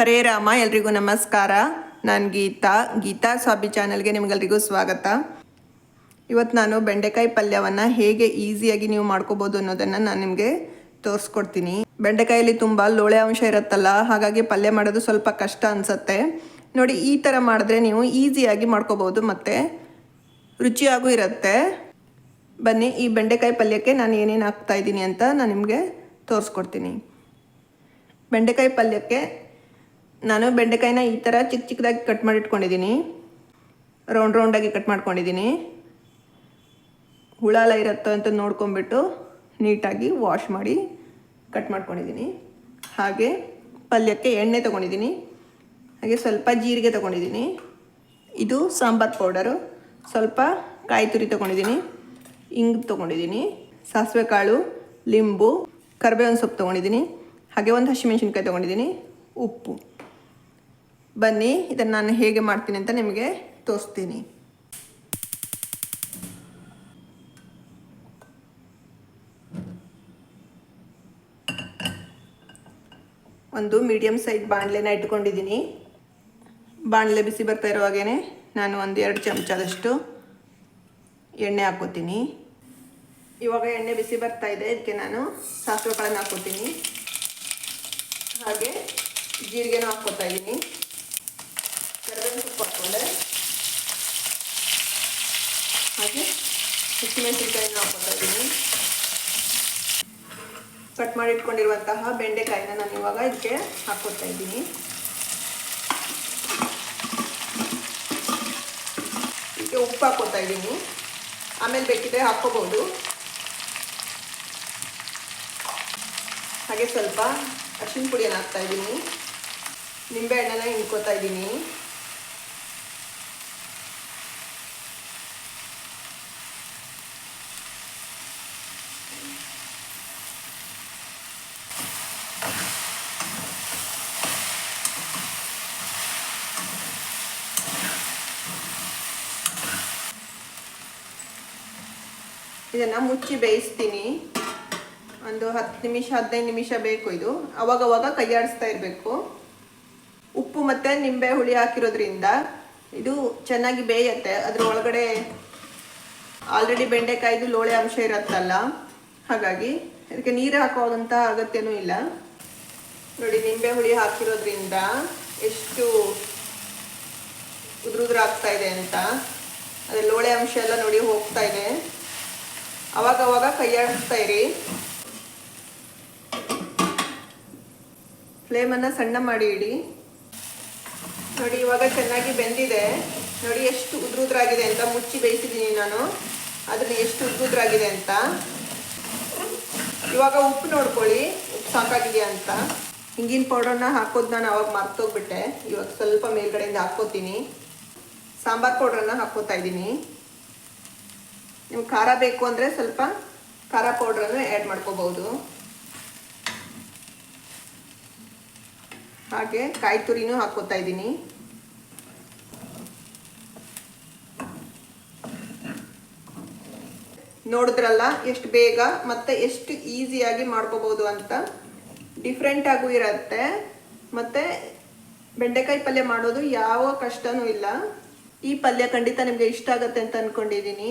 ಹರೇ ರಾಮ, ಎಲ್ರಿಗೂ ನಮಸ್ಕಾರ. ನಾನು ಗೀತಾ ಗೀತಾ ಸ್ವಾಬಿ ಚಾನಲ್ಗೆ ನಿಮಗೆಲ್ರಿಗೂ ಸ್ವಾಗತ. ಇವತ್ತು ನಾನು ಬೆಂಡೆಕಾಯಿ ಪಲ್ಯವನ್ನು ಹೇಗೆ ಈಸಿಯಾಗಿ ನೀವು ಮಾಡ್ಕೋಬೋದು ಅನ್ನೋದನ್ನು ನಾನು ನಿಮಗೆ ತೋರಿಸ್ಕೊಡ್ತೀನಿ. ಬೆಂಡೆಕಾಯಲ್ಲಿ ತುಂಬ ಲೋಳೆ ಅಂಶ ಇರುತ್ತಲ್ಲ, ಹಾಗಾಗಿ ಪಲ್ಯ ಮಾಡೋದು ಸ್ವಲ್ಪ ಕಷ್ಟ ಅನಿಸುತ್ತೆ. ನೋಡಿ, ಈ ಥರ ಮಾಡಿದ್ರೆ ನೀವು ಈಸಿಯಾಗಿ ಮಾಡ್ಕೋಬೋದು, ಮತ್ತು ರುಚಿಯಾಗೂ ಇರುತ್ತೆ. ಬನ್ನಿ, ಈ ಬೆಂಡೆಕಾಯಿ ಪಲ್ಯಕ್ಕೆ ನಾನು ಏನೇನು ಹಾಕ್ತಾ ಇದ್ದೀನಿ ಅಂತ ನಾನು ನಿಮಗೆ ತೋರಿಸ್ಕೊಡ್ತೀನಿ. ಬೆಂಡೆಕಾಯಿ ಪಲ್ಯಕ್ಕೆ ನಾನು ಬೆಂಡೆಕಾಯಿನ ಈ ಥರ ಚಿಕ್ಕ ಚಿಕ್ಕದಾಗಿ ಕಟ್ ಮಾಡಿಟ್ಕೊಂಡಿದ್ದೀನಿ. ರೌಂಡ್ ರೌಂಡಾಗಿ ಕಟ್ ಮಾಡ್ಕೊಂಡಿದ್ದೀನಿ. ಹುಳ ಎಲ್ಲ ಇರುತ್ತೋ ಅಂತ ನೋಡ್ಕೊಂಬಿಟ್ಟು ನೀಟಾಗಿ ವಾಶ್ ಮಾಡಿ ಕಟ್ ಮಾಡ್ಕೊಂಡಿದ್ದೀನಿ. ಹಾಗೆ ಪಲ್ಯಕ್ಕೆ ಎಣ್ಣೆ ತೊಗೊಂಡಿದ್ದೀನಿ. ಹಾಗೆ ಸ್ವಲ್ಪ ಜೀರಿಗೆ ತೊಗೊಂಡಿದ್ದೀನಿ. ಇದು ಸಾಂಬಾರ್ ಪೌಡರು. ಸ್ವಲ್ಪ ಕಾಯಿ ತುರಿ ತೊಗೊಂಡಿದ್ದೀನಿ. ಇಂಗು ತೊಗೊಂಡಿದ್ದೀನಿ. ಸಾಸಿವೆ ಕಾಳು, ಲಿಂಬು, ಕರಿಬೇವಿನ ಸೊಪ್ಪು ತೊಗೊಂಡಿದ್ದೀನಿ. ಹಾಗೆ ಒಂದು ಹಸಿಮೆಣಸಿನ್ಕಾಯಿ ತೊಗೊಂಡಿದ್ದೀನಿ. ಉಪ್ಪು. ಬನ್ನಿ, ಇದನ್ನು ನಾನು ಹೇಗೆ ಮಾಡ್ತೀನಿ ಅಂತ ನಿಮಗೆ ತೋರಿಸ್ತೀನಿ. ಒಂದು ಮೀಡಿಯಮ್ ಸೈಜ್ ಬಾಣಲೆನ ಇಟ್ಕೊಂಡಿದ್ದೀನಿ. ಬಾಣಲೆ ಬಿಸಿ ಬರ್ತಾ ಇರುವಾಗೇ ನಾನು ಒಂದು ಎರಡು ಚಮಚದಷ್ಟು ಎಣ್ಣೆ ಹಾಕೋತೀನಿ ಇವಾಗ ಎಣ್ಣೆ ಬಿಸಿ ಬರ್ತಾ ಇದೆ, ಇದಕ್ಕೆ ನಾನು ಸಾಸಿವೆ ಕಾಳನ್ನು ಹಾಕೋತೀನಿ ಹಾಗೆ ಜೀರಿಗೆನೂ ಹಾಕ್ಕೋತಾ ಇದ್ದೀನಿ. ಕರಿಬೇವಿನ ಸೊಪ್ಪು ಹಾಕ್ಕೊಂಡೆ. ಹಾಗೆ ಹಸಿಮೆಣಸಿನ್ಕಾಯಿನ ಹಾಕ್ಕೊತಾ ಇದ್ದೀನಿ. ಕಟ್ ಮಾಡಿ ಇಟ್ಕೊಂಡಿರುವಂತಹ ಬೆಂಡೆಕಾಯಿನ ನಾನು ಇವಾಗ ಇದಕ್ಕೆ ಹಾಕೋತಾ ಇದ್ದೀನಿ. ಇದಕ್ಕೆ ಉಪ್ಪು ಹಾಕ್ಕೊತಾ ಇದ್ದೀನಿ. ಆಮೇಲೆ ಬೇಕಿದ್ರೆ ಹಾಕ್ಕೋಬಹುದು. ಹಾಗೆ ಸ್ವಲ್ಪ ಅರಿಶಿನ ಪುಡಿಯನ್ನು ಹಾಕ್ತಾ ಇದ್ದೀನಿ. ನಿಂಬೆ ಹಿಂಡ್ಕೋತಾ ಹಿಂಡ್ಕೊತಾ ಇದ್ದೀನಿ. ಇದನ್ನು ಮುಚ್ಚಿ ಬೇಯಿಸ್ತೀನಿ. ಒಂದು ಹತ್ತು ನಿಮಿಷ, ಹದಿನೈದು ನಿಮಿಷ ಬೇಕು ಇದು. ಅವಾಗವಾಗ ಕೈಯಾಡಿಸ್ತಾ ಇರಬೇಕು. ಉಪ್ಪು ಮತ್ತು ನಿಂಬೆ ಹುಳಿ ಹಾಕಿರೋದ್ರಿಂದ ಇದು ಚೆನ್ನಾಗಿ ಬೇಯತ್ತೆ. ಅದ್ರ ಒಳಗಡೆ ಆಲ್ರೆಡಿ ಬೆಂಡೆಕಾಯಿದು ಲೋಳೆ ಅಂಶ ಇರತ್ತಲ್ಲ, ಹಾಗಾಗಿ ಅದಕ್ಕೆ ನೀರು ಹಾಕೋದಂಥ ಅಗತ್ಯನೂ ಇಲ್ಲ. ನೋಡಿ, ನಿಂಬೆ ಹುಳಿ ಹಾಕಿರೋದ್ರಿಂದ ಎಷ್ಟು ಉದುರುದ್ರ ಆಗ್ತಾ ಇದೆ ಅಂತ. ಅದೇ ಲೋಳೆ ಅಂಶ ಎಲ್ಲ ನೋಡಿ ಹೋಗ್ತಾ ಇದೆ. ಅವಾಗ ಅವಾಗ ಕೈಯಾಡಿಸ್ತಾ ಇರಿ. ಫ್ಲೇಮನ್ನು ಸಣ್ಣ ಮಾಡಿ ಇಡಿ. ನೋಡಿ, ಇವಾಗ ಚೆನ್ನಾಗಿ ಬೆಂದಿದೆ. ನೋಡಿ, ಎಷ್ಟು ಉದ್ರುದ್ರಾಗಿದೆ ಅಂತ ಮುಚ್ಚಿ ಬೇಯಿಸಿದ್ದೀನಿ ನಾನು. ಅದನ್ನ ಎಷ್ಟು ಉದ್ರುದ್ರಾಗಿದೆ ಅಂತ. ಇವಾಗ ಉಪ್ಪು ನೋಡ್ಕೊಳ್ಳಿ. ಉಪ್ಪು ಸಾಕಾಗಿದೆಯಾ ಅಂತ. ಹಿಂಗಿನ ಪೌಡರ್ನ ಹಾಕೋದು ನಾನು ಅವಾಗ ಮರ್ತೋಗ್ಬಿಟ್ಟೆ. ಇವಾಗ ಸ್ವಲ್ಪ ಮೇಲ್ಗಡೆಯಿಂದ ಹಾಕ್ಕೋತೀನಿ. ಸಾಂಬಾರ್ ಪೌಡ್ರನ್ನ ಹಾಕ್ಕೋತಾ ಇದ್ದೀನಿ. ನಿಮ್ಗೆ ಖಾರ ಬೇಕು ಅಂದರೆ ಸ್ವಲ್ಪ ಖಾರ ಪೌಡ್ರನ್ನು ಆ್ಯಡ್ ಮಾಡ್ಕೋಬಹುದು. ಹಾಗೆ ಕಾಯಿ ತುರಿನೂ ಹಾಕೋತಾ ಇದ್ದೀನಿ. ನೋಡಿದ್ರಲ್ಲ ಎಷ್ಟು ಬೇಗ ಮತ್ತೆ ಎಷ್ಟು ಈಸಿಯಾಗಿ ಮಾಡ್ಕೋಬಹುದು ಅಂತ. ಡಿಫ್ರೆಂಟ್ ಆಗು ಇರುತ್ತೆ. ಮತ್ತೆ ಬೆಂಡೆಕಾಯಿ ಪಲ್ಯ ಮಾಡೋದು ಯಾವ ಕಷ್ಟನೂ ಇಲ್ಲ. ಈ ಪಲ್ಯ ಖಂಡಿತ ನಿಮಗೆ ಇಷ್ಟ ಆಗುತ್ತೆ ಅಂತ ಅಂದ್ಕೊಂಡಿದ್ದೀನಿ